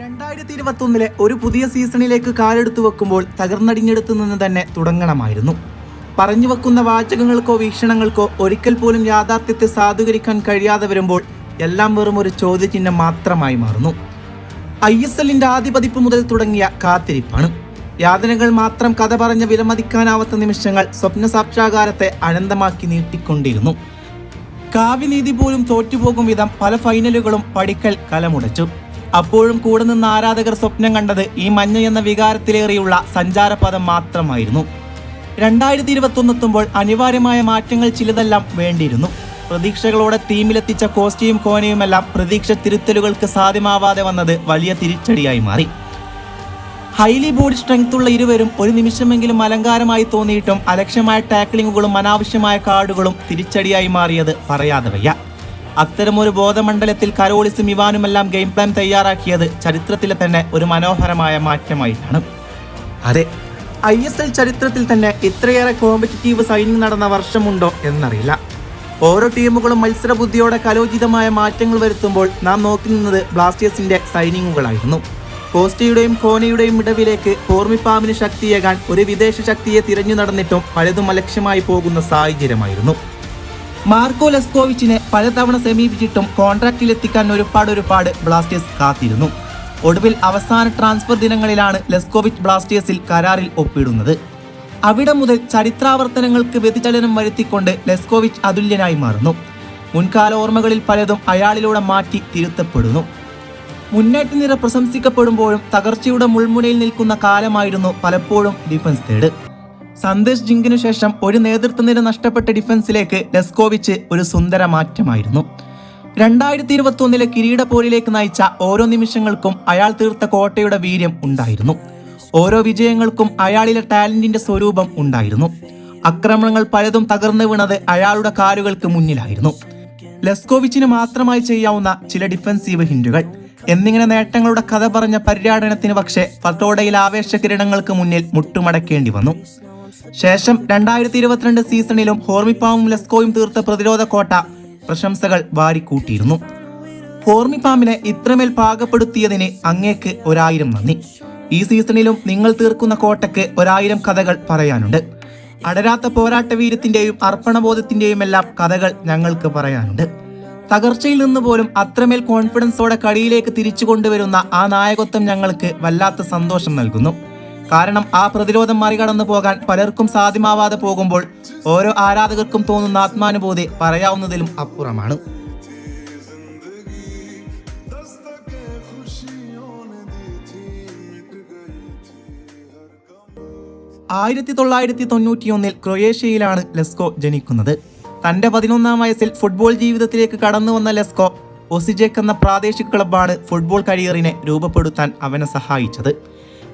രണ്ടായിരത്തി ഇരുപത്തൊന്നിലെ ഒരു പുതിയ സീസണിലേക്ക് കാലെടുത്തു വെക്കുമ്പോൾ തകർന്നടിഞ്ഞെടുത്തു നിന്ന് തന്നെ തുടങ്ങണമായിരുന്നു. പറഞ്ഞു വെക്കുന്ന വാചകങ്ങൾക്കോ വീക്ഷണങ്ങൾക്കോ ഒരിക്കൽ പോലും യാഥാർത്ഥ്യത്തെ സാധൂകരിക്കാൻ കഴിയാതെ വരുമ്പോൾ എല്ലാം വെറും ഒരു ചോദ്യചിഹ്നം മാത്രമായി മാറുന്നു. ഐ എസ് എല്ലിന്റെ ആദ്യപതിപ്പ് മുതൽ തുടങ്ങിയ കാത്തിരിപ്പാണ്. യാതനകൾ മാത്രം കഥ പറഞ്ഞ വിലമതിക്കാനാവാത്ത നിമിഷങ്ങൾ സ്വപ്ന സാക്ഷാകാരത്തെ അനന്തമാക്കി നീട്ടിക്കൊണ്ടിരുന്നു. കാവ്യനീതി പോലും തോറ്റുപോകും വിധം പല ഫൈനലുകളും പടിക്കൽ കലമുടച്ചു. അപ്പോഴും കൂടെ നിന്ന് ആരാധകർ സ്വപ്നം കണ്ടത് ഈ മഞ്ഞ എന്ന വികാരത്തിലേറിയുള്ള സഞ്ചാരപദം മാത്രമായിരുന്നു. രണ്ടായിരത്തി എത്തുമ്പോൾ അനിവാര്യമായ മാറ്റങ്ങൾ ചിലതെല്ലാം വേണ്ടിയിരുന്നു. പ്രതീക്ഷകളോടെ ടീമിലെത്തിച്ച കോസ്റ്റിയും കോനയുമെല്ലാം പ്രതീക്ഷ തിരുത്തലുകൾക്ക് സാധ്യമാവാതെ വന്നത് വലിയ തിരിച്ചടിയായി മാറി. ഹൈലി ബോഡി സ്ട്രെങ്ത് ഉള്ള ഇരുവരും ഒരു നിമിഷമെങ്കിലും അലങ്കാരമായി തോന്നിയിട്ടും അലക്ഷ്യമായ ടാക്ലിങ്ങുകളും അനാവശ്യമായ കാർഡുകളും തിരിച്ചടിയായി മാറിയത് പറയാതെ വയ്യ. അത്തരമൊരു ബോധമണ്ഡലത്തിൽ കരോളിസും ഇവാനുമെല്ലാം ഗെയിം പ്ലാൻ തയ്യാറാക്കിയത് ചരിത്രത്തിലെ തന്നെ ഒരു മനോഹരമായ മാറ്റമായിട്ടാണ്. അതെ ഐ എസ് എൽ ചരിത്രത്തിൽ തന്നെ ഇത്രയേറെ കോമ്പറ്റിറ്റീവ് സൈനിങ് നടന്ന വർഷമുണ്ടോ എന്നറിയില്ല. ഓരോ ടീമുകളും മത്സരബുദ്ധിയോടെ കലോചിതമായ മാറ്റങ്ങൾ വരുത്തുമ്പോൾ നാം നോക്കി നിന്നത് ബ്ലാസ്റ്റേഴ്സിന്റെ സൈനിങ്ങുകളായിരുന്നു കോസ്റ്റയുടെയും കോനയുടെയും ഇടവിലേക്ക് ഓർമ്മിപ്പാമിന് ശക്തിയേകാൻ ഒരു വിദേശ ശക്തിയെ തിരഞ്ഞു നടന്നിട്ടും പലതും അലക്ഷ്യമായി പോകുന്ന സാഹചര്യമായിരുന്നു. മാർക്കോ ലെസ്കോവിച്ചിനെ പലതവണ സമീപിച്ചിട്ടും കോൺട്രാക്റ്റിലെത്തിക്കാൻ ഒരുപാട് ഒരുപാട് ബ്ലാസ്റ്റേഴ്സ് കാത്തിരുന്നു. ഒടുവിൽ അവസാന ട്രാൻസ്ഫർ ദിനങ്ങളിലാണ് ലെസ്കോവിച്ച് ബ്ലാസ്റ്റേഴ്സിൽ കരാറിൽ ഒപ്പിടുന്നത്. അവിടെ മുതൽ ചരിത്രാവർത്തനങ്ങൾക്ക് വ്യതിചലനം വരുത്തിക്കൊണ്ട് ലെസ്കോവിച്ച് അതുല്യനായി മാറുന്നു. മുൻകാല ഓർമ്മകളിൽ പലതും അയാളിലൂടെ മാറ്റി തിരുത്തപ്പെടുന്നു. മുന്നേറ്റ നിര പ്രശംസിക്കപ്പെടുമ്പോഴും തകർച്ചയുടെ മുൾമുനയിൽ നിൽക്കുന്ന കാലമായിരുന്നു പലപ്പോഴും ഡിഫൻസ് തേട് സന്ദേശ് ജിങ്കിനു ശേഷം ഒരു നേതൃത്വനിര നഷ്ടപ്പെട്ട ഡിഫൻസിലേക്ക് ലെസ്കോവിച്ച് ഒരു സുന്ദര മാറ്റമായിരുന്നു. രണ്ടായിരത്തി ഇരുപത്തി ഒന്നിലെ കിരീടപ്പോരിലേക്ക് നയിച്ച ഓരോ നിമിഷങ്ങൾക്കും അയാൾ തീർത്ത കോട്ടയുടെ വീര്യം ഉണ്ടായിരുന്നു. ഓരോ വിജയങ്ങൾക്കും അയാളിലെ ടാലന്റിന്റെ സ്വരൂപം ഉണ്ടായിരുന്നു. ആക്രമണങ്ങൾ പലതും തകർന്നു വീണത് അയാളുടെ കാലുകൾക്ക് മുന്നിലായിരുന്നു. ലെസ്കോവിച്ചിന് മാത്രമായി ചെയ്യാവുന്ന ചില ഡിഫൻസീവ് ഹിൻഡുകൾ എന്നിങ്ങനെ നേട്ടങ്ങളുടെ കഥ പറഞ്ഞ പര്യാടനത്തിന് പക്ഷേ ഫത്തോഡയിൽ ആവേശ കിരണങ്ങൾക്ക് മുന്നിൽ മുട്ടുമടക്കേണ്ടി വന്നു. ശേഷം രണ്ടായിരത്തി ഇരുപത്തിരണ്ട് സീസണിലും ഹോർമിപ്പാമും ലെസ്കോയും തീർത്ത പ്രതിരോധ കോട്ട പ്രശംസകൾ വാരിക്കൂട്ടിയിരുന്നു. ഹോർമിപ്പാമിനെ ഇത്രമേൽ പാകപ്പെടുത്തിയതിന് അങ്ങേക്ക് ഒരായിരം നന്ദി. ഈ സീസണിലും നിങ്ങൾ തീർക്കുന്ന കോട്ടയ്ക്ക് ഒരായിരം കഥകൾ പറയാനുണ്ട്. അടരാത്ത പോരാട്ട വീര്യത്തിന്റെയും അർപ്പണബോധത്തിന്റെയും എല്ലാം കഥകൾ ഞങ്ങൾക്ക് പറയാനുണ്ട്. തകർച്ചയിൽ നിന്ന് പോലും അത്രമേൽ കോൺഫിഡൻസോടെ കളിയിലേക്ക് തിരിച്ചു കൊണ്ടുവരുന്ന ആ നായകത്വം ഞങ്ങൾക്ക് വല്ലാത്ത സന്തോഷം നൽകുന്നു. കാരണം ആ പ്രതിരോധം മറികടന്നു പോകാൻ പലർക്കും സാധ്യമാവാതെ പോകുമ്പോൾ ഓരോ ആരാധകർക്കും തോന്നുന്ന ആത്മാനുഭൂതി പറയാവുന്നതിലും അപ്പുറമാണ്. ആയിരത്തി തൊള്ളായിരത്തി തൊണ്ണൂറ്റിയൊന്നിൽ ക്രൊയേഷ്യയിലാണ് ലെസ്കോ ജനിക്കുന്നത്. തന്റെ പതിനൊന്നാം വയസ്സിൽ ഫുട്ബോൾ ജീവിതത്തിലേക്ക് കടന്നു വന്ന ലെസ്കോ ഒസിജെക് എന്ന പ്രാദേശിക ക്ലബ്ബാണ് ഫുട്ബോൾ കരിയറിനെ രൂപപ്പെടുത്താൻ അവനെ സഹായിച്ചത്.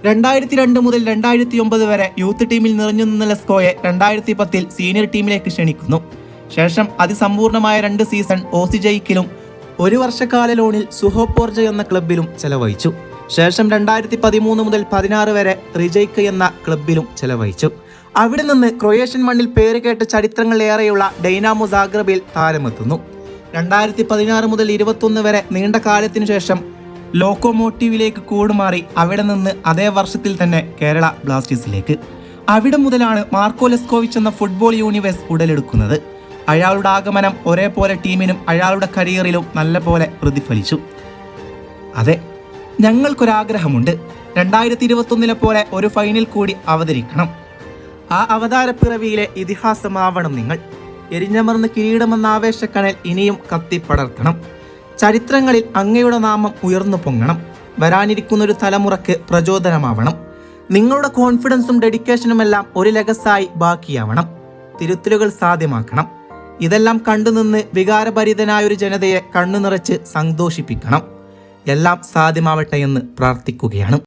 രണ്ടായിരത്തി രണ്ട് മുതൽ രണ്ടായിരത്തി ഒമ്പത് വരെ യൂത്ത് ടീമിൽ നിറഞ്ഞു നിന്ന ലെസ്കോയെ രണ്ടായിരത്തി പത്തിൽ സീനിയർ ടീമിലേക്ക് ക്ഷണിക്കുന്നു. ശേഷം അതിസമ്പൂർണമായ രണ്ട് സീസൺ ഓസിജയിക്കിലും ഒരു വർഷക്കാല ലോണിൽ സുഹോപോർജ എന്ന ക്ലബിലും ചെലവഴിച്ചു. ശേഷം രണ്ടായിരത്തി പതിമൂന്ന് മുതൽ പതിനാറ് വരെ റിജയ്ക്ക് എന്ന ക്ലബിലും ചെലവഴിച്ചു. അവിടെ നിന്ന് ക്രൊയേഷ്യൻ മണ്ണിൽ പേരുകേട്ട ചരിത്രങ്ങൾ ഏറെയുള്ള ഡൈനാമോ സാഗ്രബിൽ താരമെത്തുന്നു. രണ്ടായിരത്തി പതിനാറ് മുതൽ ഇരുപത്തൊന്ന് വരെ നീണ്ട കാലത്തിനു ശേഷം ലോക്കോമോട്ടീവിലേക്ക് കൂടുമാറി അവിടെ നിന്ന് അതേ വർഷത്തിൽ തന്നെ കേരള ബ്ലാസ്റ്റേഴ്സിലേക്ക്. അവിടെ മുതലാണ് മാർക്കോ ലെസ്കോവിച്ച് എന്ന ഫുട്ബോൾ യൂണിവേഴ്സ് ഉടലെടുക്കുന്നത്. അയാളുടെ ആഗമനം ഒരേപോലെ ടീമിനും അയാളുടെ കരിയറിലും നല്ലപോലെ പ്രതിഫലിച്ചു. അതെ ഞങ്ങൾക്കൊരാഗ്രഹമുണ്ട്. രണ്ടായിരത്തി ഇരുപത്തൊന്നിലെ പോലെ ഒരു ഫൈനൽ കൂടി അവതരിക്കണം. ആ അവതാരപ്പിറവിയിലെ ഇതിഹാസമാവണം നിങ്ങൾ. എരിഞ്ഞമർന്ന് കിരീടമെന്ന ആവേശക്കണൽ ഇനിയും കത്തിപ്പടർത്തണം ചരിത്രങ്ങളിൽ അങ്ങയുടെ നാമം ഉയർന്നു പൊങ്ങണം. വരാനിരിക്കുന്ന ഒരു തലമുറയ്ക്ക് പ്രചോദനമാവണം. നിങ്ങളുടെ കോൺഫിഡൻസും ഡെഡിക്കേഷനും എല്ലാം ഒരു ലഗസായി ബാക്കിയാവണം. തിരുത്തലുകൾ സാധ്യമാക്കണം. ഇതെല്ലാം കണ്ടുനിന്ന് വികാരഭരിതനായ ഒരു ജനതയെ കണ്ണു നിറച്ച് സന്തോഷിപ്പിക്കണം. എല്ലാം സാധ്യമാവട്ടെ എന്ന് പ്രാർത്ഥിക്കുകയാണ്.